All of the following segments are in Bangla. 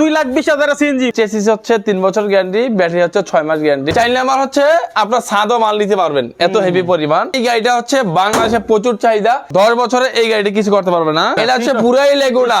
দুই লাখ বিশ হাজার সিএনজি। চেসিস হচ্ছে তিন বছর গ্যারান্টি ব্যাটারি হচ্ছে ছয় মাস গ্যারান্টি। চাইলে আমার হচ্ছে আপনার সাদও মাল নিতে পারবেন এত হেভি পরিমাণ। এই গাড়িটা হচ্ছে বাংলাদেশে প্রচুর চাহিদা দশ বছরে এই গাড়িটি কিছু করতে পারবে না। এটা হচ্ছে পুরাই লেগুনা,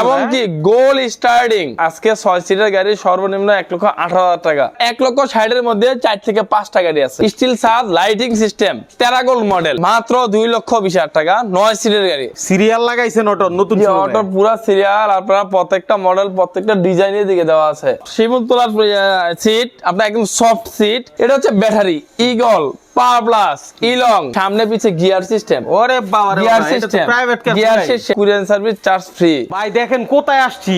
এবং? কি গোল স্টার্টিং আজকে ছয় সিটের গাড়ি সর্বনিম্ন এক লক্ষ আঠারো হাজার টাকা। এক লক্ষ ষাটের মধ্যে চার থেকে পাঁচটা গাড়ি আছে। স্টিল সাদ লাইটিং সিস্টেম তেরাগোল মডেল মাত্র দুই লক্ষ বিশ হাজার টাকা নয় সিটের গাড়ি। সিরিয়াল লাগাইছেন অটো নতুন showroom এ। সিরিয়াল আপনার প্রত্যেকটা মডেল প্রত্যেকটা ডিজাইনের দিকে দেওয়া আছে। শিমুল তোলার সিট আপনার একদম সফট সিট এটা হচ্ছে ব্যাটারি ইগল পাওয়ার প্লাস ইলং সামনে পিছে গিয়ার সিস্টেম ওরে বাবা গিয়ার বাবা, এটা তো system private car gear system courier service charge free ভাই দেখেন কোথায় আসছি।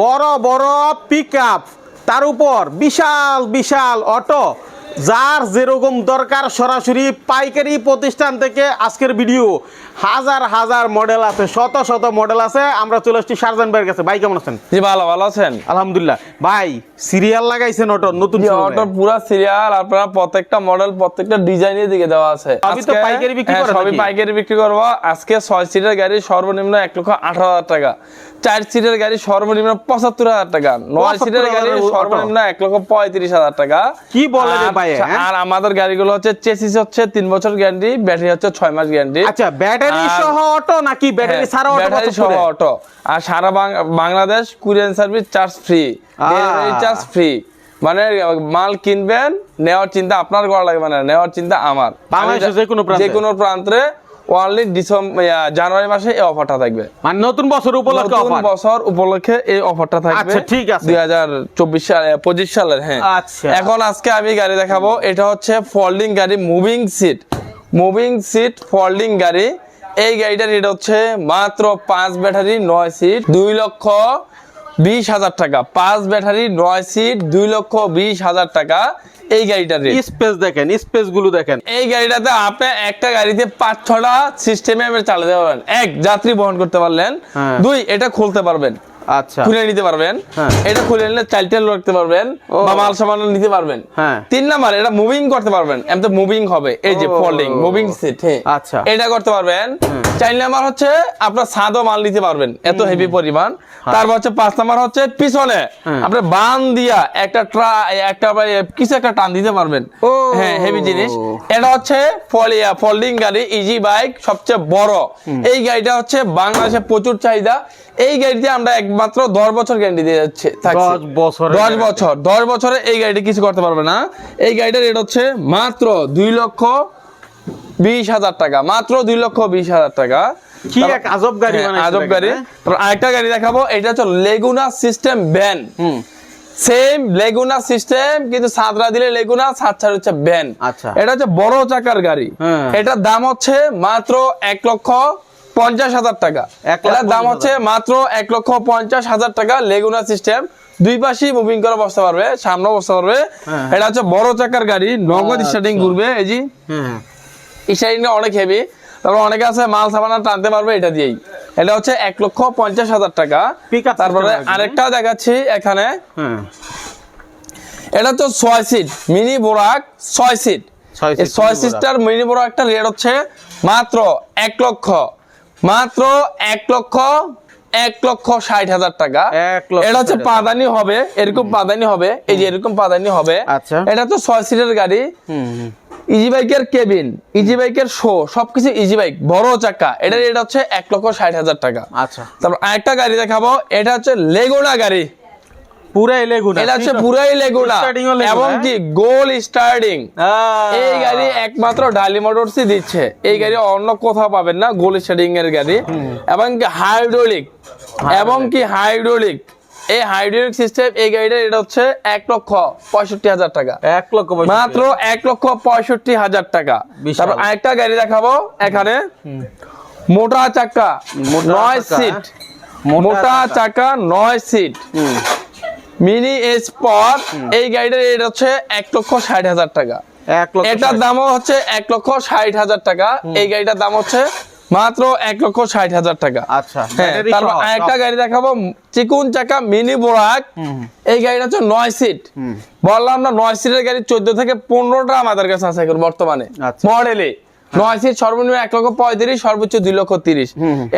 বড় বড় পিকআপ তার উপর বিশাল বিশাল অটো যার যেরকম দরকার সরাসরি পাইকারি প্রতিষ্ঠান থেকে আজকের ভিডিও হাজার হাজার মডেল আছে শত শত মডেল আছে। আমরা চলে আসছি শারজান ভাইয়ের কাছে। ভাই কেমন আছেন? জি ভালো ভালো আছেন? আলহামদুলিল্লাহ। ভাই সিরিয়াল লাগাইছেন অটো নতুন অটোর পুরো সিরিয়াল আপনার প্রত্যেকটা মডেল প্রত্যেকটা ডিজাইনের দিকে দেওয়া আছে। সবই তো পাইকারি বিক্রি হ্যাঁ, করেন সবই পাইকারি বিক্রি করব। আজকে ছয় সিটের গাড়ি সর্বনিম্ন এক লক্ষ আঠারো হাজার টাকা। চার সিটের গাড়ি সর্বনিম্ন পঁচাত্তর হাজার টাকা। নয় সিটের গাড়ি সর্বনিম্ন এক লক্ষ পঁয়ত্রিশ হাজার টাকা। কি বলে আর- ভাই, হ্যাঁ? আর আমাদের গাড়িগুলো হচ্ছে চেসিস হচ্ছে তিন বছর গ্যারান্টি ব্যাটারি হচ্ছে ছয় মাস গ্যারান্টি। আচ্ছা ব্যাটারি সহ অটো নাকি ব্যাটারি হ্যাঁ, ছাড়া অটো ব্যাটারি সহ অটো। আর সারা Bangladesh courier service charge free delivery charge free. মানে মাল কিনবেন নেওয়ার চিন্তা আপনার করা লাগবে না নেওয়ার চিন্তা আমার। যে কোনো? যে কোনো প্রান্তে। ওনলি ডিসেম্বর জানুয়ারি মাসে এই অফারটা থাকবে। মানে নতুন বছর উপলক্ষে নতুন বছর উপলক্ষে এই অফারটা থাকবে। আচ্ছা, ঠিক আছে। দুই হাজার চব্বিশ সালে পঁচিশ সালের হ্যাঁ। আচ্ছা। এখন আজকে আমি গাড়ি দেখাবো এটা হচ্ছে ফোল্ডিং গাড়ি moving seat moving seat folding গাড়ি। এই গাড়িটার রেট হচ্ছে মাত্র পাঁচ ব্যাটারি নয় সিট দুই লক্ষ বিশ হাজার টাকা। পাঁচ ব্যাটারি নয় সিট দুই লক্ষ বিশ হাজার টাকা। এই গাড়িটার রেট স্পেস দেখেন স্পেসগুলো দেখেন। এই গাড়িটাতে আপনি একটা গাড়িতে পাঁচ ছটা সিস্টেমে চালাতে পারবেন। এক যাত্রী বহন করতে পারলেন। হ্যাঁ। দুই এটা খুলতে পারবেন। আচ্ছা। খুলে নিতে পারবেন। হ্যাঁ। এটা খুলে নিলে রাখতে পারবেন বা মাল সামান নিতে পারবেন। হ্যাঁ। তিন নাম্বার এটা মুভিং করতে পারবেন। তো মুভিং হবে। এই যে ফোল্ডিং মুভিং সিট আচ্ছা। এটা করতে পারবেন। চার নাম্বার হচ্ছে আপনার সাদও মাল নিতে পারবেন। এত হেভি পরিমাণ। তারপর হচ্ছে পাঁচ নাম্বার হচ্ছে পিছনে। হ্যাঁ। আপনি বান দিয়া একটা ট্রা একটা কিছু একটা টান দিতে পারবেন। হ্যাঁ হেভি জিনিস। এটা হচ্ছে ফলিয়া ফোল্ডিং গাড়ি ইজি বাইক সবচেয়ে বড়। এই গাড়িটা হচ্ছে বাংলাদেশে প্রচুর চাহিদা। এই গাড়িতে আমরা একমাত্র দশ বছর গ্যারান্টি দিয়ে যাচ্ছে দশ বছর দশ বছরে এই গাড়িটি কিছু করতে পারবে না। এই গাড়িটার রেট হচ্ছে মাত্র দুই লক্ষ বিশ হাজার টাকা মাত্র দুই লক্ষ বিশ হাজার টাকা। কি এক আজব গাড়ি হ্যাঁ, আজব গাড়ি। হ্যাঁ? তারপর আরেকটা গাড়ি দেখাবো এটা হচ্ছে লেগুনা সিস্টেম ভ্যান হুম। সেম লেগুনা সিস্টেম কিন্তু সাতরা দিলে লেগুনা হচ্ছে ভ্যান আচ্ছা। এটা হচ্ছে বড় চাকার গাড়ি। হ্যাঁ। এটার দাম হচ্ছে মাত্র এক লক্ষ পঞ্চাশ হাজার টাকা। এটার দাম হচ্ছে মাত্র এক লক্ষ পঞ্চাশ হাজার টাকা লেগুনা সিস্টেম দুই পাশেই মুভিং করে বসতে পারবে সামনে বসতে পারবে। হ্যাঁ। এটা হচ্ছে বড় চাকার গাড়ি নগদ স্টার্টিং ঘুরবে এই যে। হ্যাঁ স্টার্টিংটা অনেক হেভি তারপর অনেকে আছে মাল সাবানা টানতে পারবে এটা দিয়েই। এটা হচ্ছে এক লক্ষ পঞ্চাশ হাজার টাকা। তারপরে আরেকটা দেখাচ্ছি এখানে। হ্যাঁ এটা তো ছয় সিট মিনি বোরাক ছয় সিট ছয় সিটটার মিনি বোরাকটা রেট হচ্ছে মাত্র এক লক্ষ মাত্র এক লক্ষ এক লক্ষ ষাট হাজার টাকা। এটা হচ্ছে পাদানি হবে এরকম পাদানি হবে এই যে এরকম পাদানি হবে। আচ্ছা। এটা তো ছয় সিটের গাড়ি। ইজি বাইকের কেবিন ইজি বাইকের শো সবকিছু ইজি বাইক বড় চাকা। এটা এটা হচ্ছে এক লক্ষ ষাট হাজার টাকা। আচ্ছা। তারপর আরেকটা গাড়ি দেখাবো এটা হচ্ছে লেগোনা গাড়ি। পুরাই লেগুনা এটা হচ্ছে পুরাই লেগুনা Starting ও লেগুনা, এবং? কি গোল স্টার্টিং এই গাড়ি একমাত্র ডালি মোটরসই দিচ্ছে। এই গাড়ি অন্য কোথাও পাবেন না গোল স্টার্টিং এর গাড়ি এবং কি হাইড্রোলিক এবং কি হাইড্রোলিক এই হাইড্রোলিক সিস্টেম এই গাড়িটার এটা হচ্ছে এক লক্ষ পঁয়ষট্টি হাজার টাকা। এক লক্ষ মাত্র এক লক্ষ পঁয়ষট্টি হাজার টাকা। তারপর আরেকটা গাড়ি দেখাবো এখানে। মোটা চাকা নয় সিট মোটা। চাকা। নয় সিট মিনি স্পট এই গাড়িটার রেট হচ্ছে এক লক্ষ ষাট হাজার টাকা। এটার। দামও হচ্ছে এক লক্ষ ষাট হাজার টাকা। এই গাড়িটার দাম হচ্ছে মাত্র এক লক্ষ ষাট হাজার টাকা। আচ্ছা হ্যাঁ তারপর সহ, গাড়ি দেখাবো চিকুন চাকা মিনি বোরাক। এই গাড়িটা হচ্ছে নয় সিট বললাম না নয় সিটের গাড়ি চোদ্দ থেকে পনেরোটা আমাদের কাছে আছে এখন বর্তমানে। আচ্ছা। মডেলে নয় সিট সর্বনিম্ন এক লক্ষ পঁয়ত্রিশ সর্বোচ্চ দুই লক্ষ তিরিশ।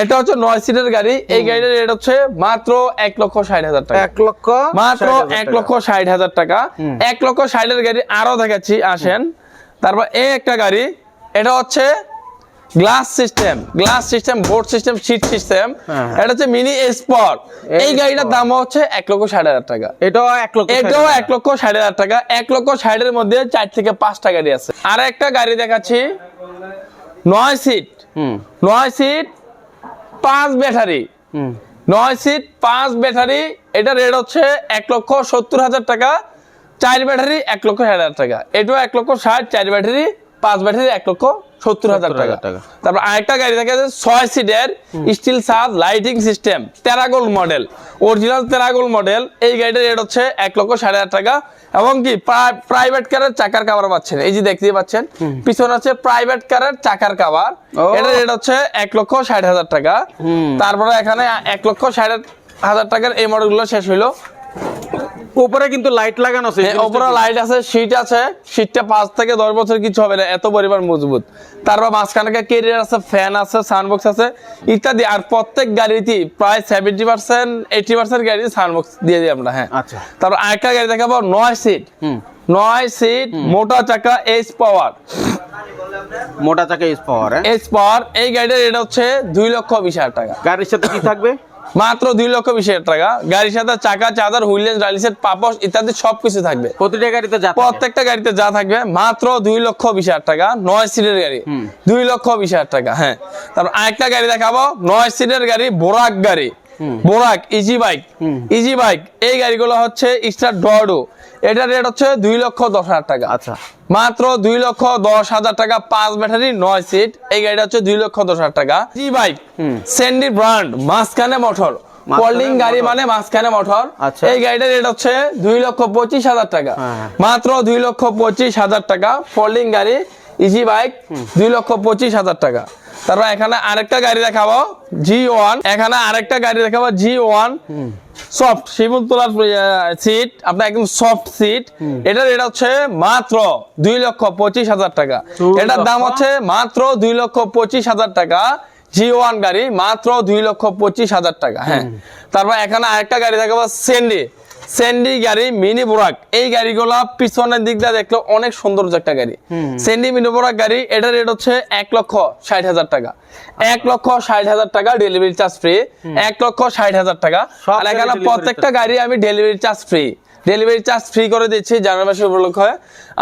এটা হচ্ছে নয় সিটের গাড়ি। এই গাড়ির রেট হচ্ছে মাত্র এক লক্ষ ষাট হাজার টাকা। এক লক্ষ মাত্র এক লক্ষ ষাট হাজার টাকা। এক লক্ষ ষাটের গাড়ি আরও দেখাচ্ছি আসেন। তারপর এই একটা গাড়ি এটা হচ্ছে glass system glass system board system seat system হ্যাঁ। এটা হচ্ছে মিনি স্পট এই গাড়িটার দাম হচ্ছে এক লক্ষ ষাট হাজার টাকা। এটাও এক লক্ষ এটাও এক লক্ষ ষাট হাজার টাকা। এক লক্ষ ষাটের মধ্যে চার থেকে পাঁচটা গাড়ি আছে। আর একটা গাড়ি দেখাচ্ছি। নয় সিট। হুম। নয় সিট পাঁচ ব্যাটারি। হুম। নয় সিট পাঁচ ব্যাটারি। এটা রেট হচ্ছে এক লক্ষ সত্তর হাজার টাকা। চার ব্যাটারি এক লক্ষ ষাট হাজার টাকা। এটাও এক লক্ষ ষাট চার ব্যাটারি পাঁচ ব্যাটারি এক লক্ষ সত্তর হাজার টাকা। তারপর আরেকটা গাড়ি দেখা যাচ্ছে ছয় সিটের স্টিল সাব লাইটিং সিস্টেম তেরাগোল মডেল অরিজিনাল তেরাগোল মডেল এই গাড়িটার রেট হচ্ছে এক লক্ষ ষাট হাজার টাকা। এবং কি প্রাইভেট কারের চাকার কাভার পাচ্ছেন। এই যে দেখতেই পাচ্ছেন পিছনে হচ্ছে প্রাইভেট কারের চাকার কাভার ও। এটা রেট হচ্ছে এক লক্ষ ষাট হাজার টাকা। তারপরে এখানে এক লক্ষ ষাট হাজার টাকার এই মডেলগুলো শেষ হইল। উপরে কিন্তু লাইট লাগানো আছে হ্যাঁ, উপরে লাইট আছে সিট আছে সিটটা পাঁচ থেকে দশ বছর কিছু হবে না এত পরিমাণ মজবুত। তারপর মাঝখানে কেরিয়ার আছে ফ্যান আছে সানবক্স আছে ইত্যাদি। আর প্রত্যেক গাড়িতে প্রায় সেভেন্টি পার্সেন্ট এইটি পার্সেন্ট গাড়ি সানবক্স দিয়ে দিই আমরা হ্যাঁ। আচ্ছা। তারপর আরেকটা গাড়ি দেখাবো নয় সিট নয় সিট মোটা চাকা এইচ পাওয়ার মোটা চাকা ইস পাওয়ার এইচ পাওয়ার এই গাড়িটার রেট হচ্ছে দুই লক্ষ বিশ হাজার টাকা। গাড়ির সাথে কি থাকবে? মাত্র দুই লক্ষ বিশ হাজার টাকা। গাড়ির সাথে চাকা চাদর হুইলেন ডালিসেট পাপস ইত্যাদি সবকিছু থাকবে। প্রতিটা গাড়িতে যা প্রত্যেকটা গাড়িতে যা থাকবে মাত্র দুই লক্ষ বিশ হাজার টাকা নয় সিটের গাড়ি। দুই লক্ষ বিশ হাজার টাকা হ্যাঁ। তারপর আরেকটা গাড়ি দেখাবো নয় সিটের গাড়ি বোরাক গাড়ি। বোরাক ইজি বাইক ইজি বাইক এই গাড়িগুলো হচ্ছে স্টার ডডো এটার রেট হচ্ছে দুই লক্ষ দশ হাজার টাকা। আচ্ছা। মাত্র দুই লক্ষ দশ হাজার টাকা পাঁচ ব্যাটারি নয় সিট এই গাড়িটা হচ্ছে দুই লক্ষ দশ হাজার টাকা। জি বাইক স্যান্ডি ব্র্যান্ড মাঝখানে মোটর ফোল্ডিং গাড়ি মানে মাঝখানে মোটর আচ্ছা। এই গাড়িটার রেট হচ্ছে দুই লক্ষ পঁচিশ হাজার টাকা। হ্যাঁ। মাত্র দুই লক্ষ পঁচিশ হাজার টাকা। ফোল্ডিং গাড়ি ইজি বাইক দুই লক্ষ পঁচিশ হাজার টাকা। তারপর এখানে আরেকটা গাড়ি দেখাবো জি ওয়ান এখানে আরেকটা গাড়ি দেখাবো জি ওয়ান সফট শিবুল তোলার সিট আপনার একদম সফট সিট এটার এটা হচ্ছে মাত্র দুই লক্ষ পঁচিশ হাজার টাকা। এটার দাম হচ্ছে মাত্র দুই লক্ষ পঁচিশ হাজার টাকা। জি ওয়ান গাড়ি মাত্র দুই লক্ষ পঁচিশ হাজার টাকা হ্যাঁ। তারপর এখানে আরেকটা গাড়ি দেখাবো সেন্ডি সেন্ডি গাড়ি মিনি বোরাক এই গাড়িগুলা পিছনের দিক দিয়ে দেখলে অনেক সুন্দর একটা গাড়ি। সেন্ডি মিনি বোরাক গাড়ি এটার রেট হচ্ছে এক লক্ষ ষাট হাজার টাকা। এক লক্ষ ষাট হাজার টাকা ডেলিভারি চার্জ ফ্রি এক লক্ষ ষাট হাজার টাকা। আর এখানে প্রত্যেকটা গাড়ি আমি delivery charge free delivery charge free করে দিচ্ছি জানুয়ারি মাসের উপলক্ষে।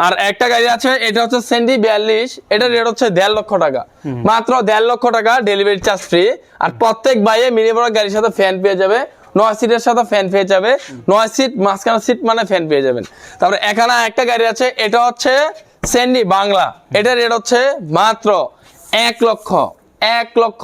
আর একটা গাড়ি আছে এটা হচ্ছে সেন্ডি বিয়াল্লিশ। এটার রেট হচ্ছে দেড় লক্ষ টাকা। মাত্র দেড় লক্ষ টাকা ডেলিভারি চার্জ ফ্রি আর প্রত্যেক বাইয়ে মিনি বড় গাড়ির সাথে ফ্যান পেয়ে যাবে। নয় সিটের সাথে ফ্যান পেয়ে যাবে। নয় সিট, মাঝখানে সিট মানে ফ্যান পেয়ে যাবেন। তারপরে এখানে একটা গাড়ি আছে, এটা হচ্ছে সেন্ডি বাংলা এটার রেট হচ্ছে মাত্র এক লক্ষ এক লক্ষ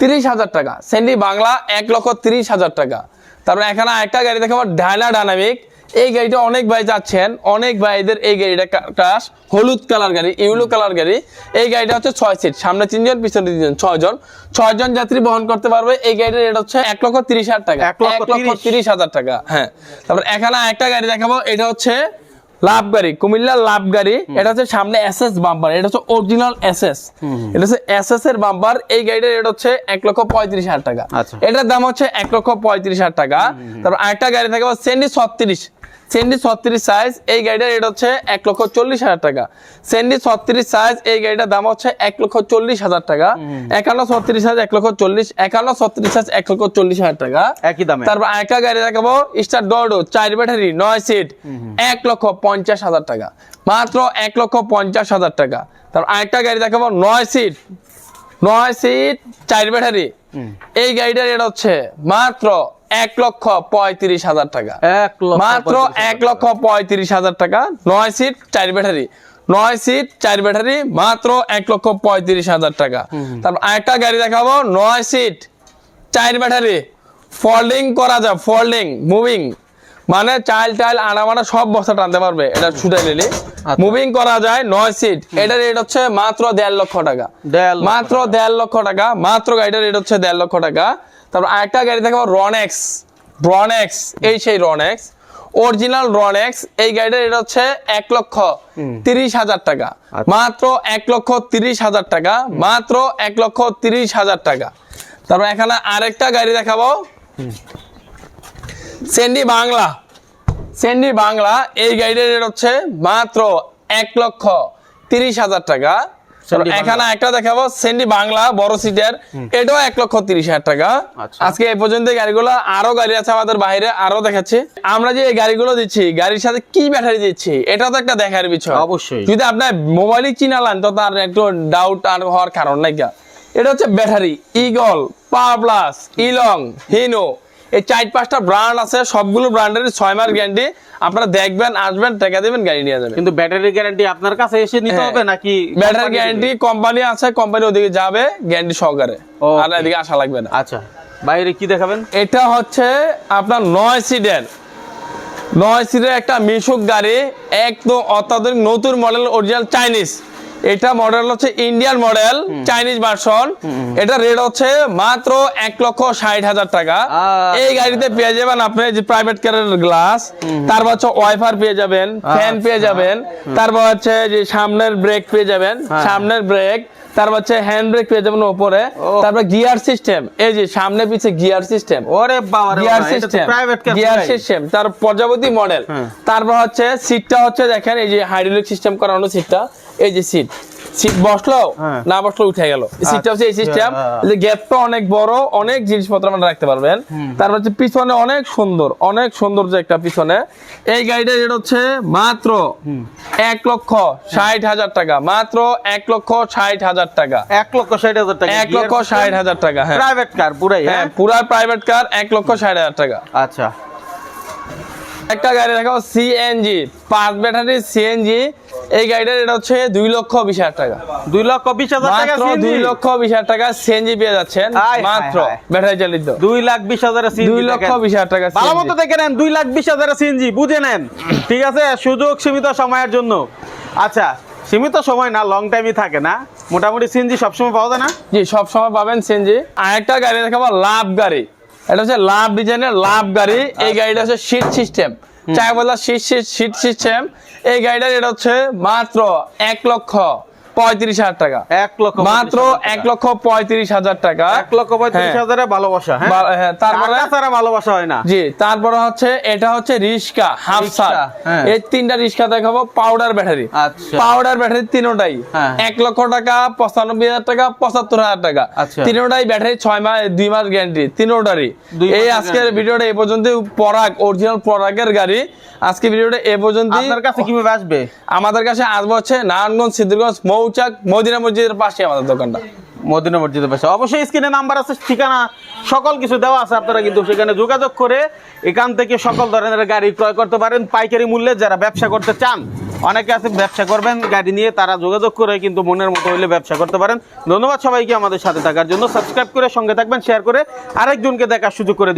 তিরিশ হাজার টাকা। সেন্ডি বাংলা এক লক্ষ তিরিশ হাজার টাকা। তারপরে এখানে একটা গাড়ি দেখাবো ডায়না ডায়নামিক এই গাড়িটা অনেক ভাই যাচ্ছেন অনেক ভাইদের এই গাড়িটা ক্রাশ হলুদ কালার গাড়ি ইউলো কালার গাড়ি। এই গাড়িটা হচ্ছে ছয় সিট সামনে তিনজন পিছনে তিনজন ছয় জন ছয় জন যাত্রী বহন করতে পারবে এই গাড়ির রেট হচ্ছে এক লক্ষ তিরিশ হাজার টাকা। এক লক্ষ। তিরিশ। হাজার টাকা হ্যাঁ। তারপর এখানে একটা গাড়ি দেখাবো এটা হচ্ছে লাভ গাড়ি কুমিল্লার লাভ গাড়ি। এটা হচ্ছে সামনে এস এস বাম্পার এটা হচ্ছে অরিজিনাল এস এস এটা হচ্ছে এস এস এর বাম্পার এই গাড়িটার রেট হচ্ছে এক লক্ষ পঁয়ত্রিশ হাজার টাকা। আচ্ছা। এটার দাম হচ্ছে এক লক্ষ পঁয়ত্রিশ হাজার টাকা। তারপর আরেকটা গাড়ি থাকবে সেন্ডি ছত্রিশ সেন্ডি ছত্রিশ সাইজ এই গাড়িটার রেট হচ্ছে এক লক্ষ চল্লিশ হাজার টাকা। সেন্ডি ছত্রিশ সাইজ এই গাড়িটার দাম হচ্ছে এক লক্ষ চল্লিশ হাজার টাকা। একান্ন ছত্রিশ সাইজ এক লক্ষ চল্লিশ একান্ন ছত্রিশ সাইজ এক লক্ষ চল্লিশ হাজার টাকা। একই দাম। তারপর আরেকটা গাড়ি দেখাবো স্টার ডোডো চার ব্যাটারি নয় সিট এক লক্ষ পঞ্চাশ হাজার টাকা। মাত্র এক লক্ষ পঞ্চাশ হাজার টাকা। তারপর আরেকটা গাড়ি দেখাবো নয় সিট নয় সিট চার ব্যাটারি এই গাড়িটার রেট হচ্ছে মাত্র এক লক্ষ পঁয়ত্রিশ হাজার টাকা। এক লক্ষ মাত্র এক লক্ষ পঁয়ত্রিশ হাজার টাকা নয় সিট চার ব্যাটারি। নয় সিট চার ব্যাটারি মাত্র এক লক্ষ পঁয়ত্রিশ হাজার টাকা। তারপর আরেকটা গাড়ি দেখাবো নয় সিট চার ব্যাটারি। ফোল্ডিং করা যায় ফোল্ডিং মুভিং মানে চাইল টাইল আনা মানা সব বস্তা টানতে পারবে এটা ছুটে নিলে। মুভিং করা যায় নয় সিট। এটার রেট হচ্ছে মাত্র দেড় লক্ষ টাকা। মাত্র দেড় লক্ষ টাকা মাত্র গাড়িটার রেট হচ্ছে দেড় লক্ষ টাকা। তারপর আরেকটা গাড়ি দেখাবো রনেক্স রনেক্স এই সেই রনেক্স অরিজিনাল রনেক্স এই গাড়িটার এটা হচ্ছে এক লক্ষ তিরিশ হাজার টাকা। আচ্ছা। মাত্র এক লক্ষ তিরিশ হাজার টাকা মাত্র এক লক্ষ তিরিশ হাজার টাকা। তারপর এখানে আরেকটা গাড়ি দেখাবো। সেন্ডি বাংলা সেন্ডি বাংলা এই গাড়িটার রেট হচ্ছে মাত্র এক লক্ষ তিরিশ হাজার টাকা। এখানে একটা দেখাবো। সেন্ডি বাংলা বড় সিটের এটাও এক লক্ষ তিরিশ হাজার টাকা। আচ্ছা। আজকে এই পর্যন্ত গাড়িগুলো আরও গাড়ি আছে আমাদের বাইরে আরও দেখাচ্ছি। আমরা যে এই গাড়িগুলো দিচ্ছি গাড়ির সাথে কি ব্যাটারি দিচ্ছি এটা তো একটা দেখার বিষয়। অবশ্যই। যদি আপনার মোবাইলই চিনালান তো তার একটু ডাউট আর হওয়ার কারণ নাই। এটা হচ্ছে ব্যাটারি ইগল পাওয়ার প্লাস ইলং হিনো এই চার পাঁচটা ব্র্যান্ড আছে সবগুলো ব্র্যান্ডের ছয় মাস গ্যারান্টি আপনারা দেখবেন আসবেন টাকা দেবেন গাড়ি নিয়ে যাবেন। কিন্তু ব্যাটারি গ্যারান্টি আপনার কাছে এসে নিতে হ্যাঁ। হবে নাকি ব্যাটারি গ্যারান্টি কোম্পানি আছে কোম্পানি ওদিকে যাবে গ্যারান্টি সহকারে. আর এদিকে আসা লাগবে না। আচ্ছা বাইরে কি দেখাবেন? এটা হচ্ছে আপনার নয় সিটের নয় সিটের একটা মিশুক গাড়ি একদম অত্যাধুনিক নতুন মডেল অরিজিনাল চাইনিজ এটা মডেল হচ্ছে ইন্ডিয়ান মডেল চাইনিজ ভার্সন এটা রেট হচ্ছে মাত্র এক লক্ষ ষাট হাজার টাকা। আচ্ছা। এই গাড়িতে পেয়ে যাবেন আপনি যে প্রাইভেট কারের গ্লাস তারপর হচ্ছে ওয়াইফার পেয়ে যাবেন ফ্যান পেয়ে আচ্ছা। যাবেন তারপর হচ্ছে যে সামনের ব্রেক পেয়ে যাবেন হ্যাঁ। সামনের ব্রেক তারপর হচ্ছে হ্যান্ড ব্রেক পেয়ে যাবেন উপরে তারপর গিয়ার সিস্টেম এই যে সামনে পিছে গিয়ার সিস্টেম ওরে বাবা গিয়ার সিস্টেম গিয়ার সিস্টেম তার প্রজাপতি মডেল হ্যাঁ। তারপর হচ্ছে সিটটা হচ্ছে দেখেন এই যে হাইড্রোলিক সিস্টেম করানো সিটটা এই যে সিট সিট বসল হ্যাঁ। না বসল উঠে গেল। সিটটা হচ্ছে এই সিস্টেম আচ্ছা। যে গ্যাপটা অনেক বড় অনেক জিনিসপত্র আপনারা রাখতে পারবেন। তারপর হচ্ছে পিছনে অনেক সুন্দর অনেক সুন্দর যে একটা পিছনে। এই গাড়িটা রেট হচ্ছে মাত্র এক লক্ষ ষাট হাজার টাকা মাত্র এক লক্ষ ষাট হাজার টাকা। এক লক্ষ ষাট হাজার টাকা। এক লক্ষ ষাট হাজার টাকা হ্যাঁ। প্রাইভেট কার পুরাই হ্যাঁ হ্যাঁ? পুরা প্রাইভেট কার এক লক্ষ ষাট হাজার টাকা। আচ্ছা। একটা গাড়ি দেখাও সিএনজি পাঁচ ব্যাটারি সিএনজি এই গাড়িটার এটা হচ্ছে দুই লক্ষ বিশ হাজার টাকা। দুই লক্ষ বিশ হাজার টাকা দুই লক্ষ বিশ হাজার টাকা সিএনজি পেয়ে যাচ্ছেন। মাত্র ব্যাটারি চালিত। দুই লাখ বিশ সিএনজি দুই লক্ষ বিশ হাজার টাকা ভালো মতো দেখে নেন দুই লাখ বিশ হাজারের সিএনজি বুঝে নেন। ঠিক আছে? সুযোগ সীমিত সময়ের জন্য। আচ্ছা সীমিত সময় না লং টাইমই থাকে না। মোটামুটি সিএনজি সবসময় পাওয়া যায় না? জি সব সময় পাবেন সিএনজি। আরেকটা গাড়ি দেখাবো লাভ গাড়ি। এটা হচ্ছে লাভ ডিজাইনের লাভ গাড়ি। এই গাড়িটা হচ্ছে সিট সিস্টেম চাই বলা সিট শীত শীত এই গাড়িটার এটা হচ্ছে মাত্র এক লক্ষ। পঁয়ত্রিশ হাজার টাকা। এক লক্ষ মাত্র এক লক্ষ পঁয়ত্রিশ হাজার টাকা। এক লক্ষ পঁয়ত্রিশ হ্যাঁ। হাজারে ভালোবাসা হ্যাঁ? হ্যাঁ, তারপরে ছাড়া ভালোবাসা হয় না। জি তারপরে হচ্ছে এটা হচ্ছে রিস্কা হ্যাঁ। এই তিনটা রিস্কা দেখাবো পাউডার ব্যাটারি। আচ্ছা। পাউডার ব্যাটারি তিনোটাই। এক লক্ষ টাকা পঁচানব্বই হাজার টাকা পঁচাত্তর হাজার টাকা। আচ্ছা। তিনোটাই ব্যাটারি ছয় মাস দুই মাস গ্যারান্টি তিনোটারই। এই আজকের ভিডিওটা এই পর্যন্ত পরাগ অরিজিনাল পরাগের গাড়ি। আজকে ভিডিওটা এ পর্যন্ত আপনার কাছে কীভাবে আসবে? আমাদের কাছে আসব হচ্ছে নারায়ণগঞ্জ সিদ্ধিরগঞ্জ মৌচাক মদিনা মসজিদের পাশে আমাদের দোকানটা। মদিনা মসজিদের পাশে। অবশ্যই স্ক্রিনে নাম্বার আছে, ঠিকানা, সকল কিছু দেওয়া আছে আপনারা কিন্তু সেখানে যোগাযোগ করে এখান থেকে সকল ধরনের গাড়ি ক্রয় করতে পারেন। পাইকারি মূল্যে যারা ব্যবসা করতে চান, অনেকে আছে ব্যবসা করবেন, গাড়ি নিয়ে তারা যোগাযোগ করে কিন্তু মনের মতো হইলে ব্যবসা করতে পারেন। ধন্যবাদ সবাইকে আমাদের সাথে থাকার জন্য। সাবস্ক্রাইব করে সঙ্গে থাকবেন, শেয়ার করে আরেকজনকে দেখার সুযোগ করে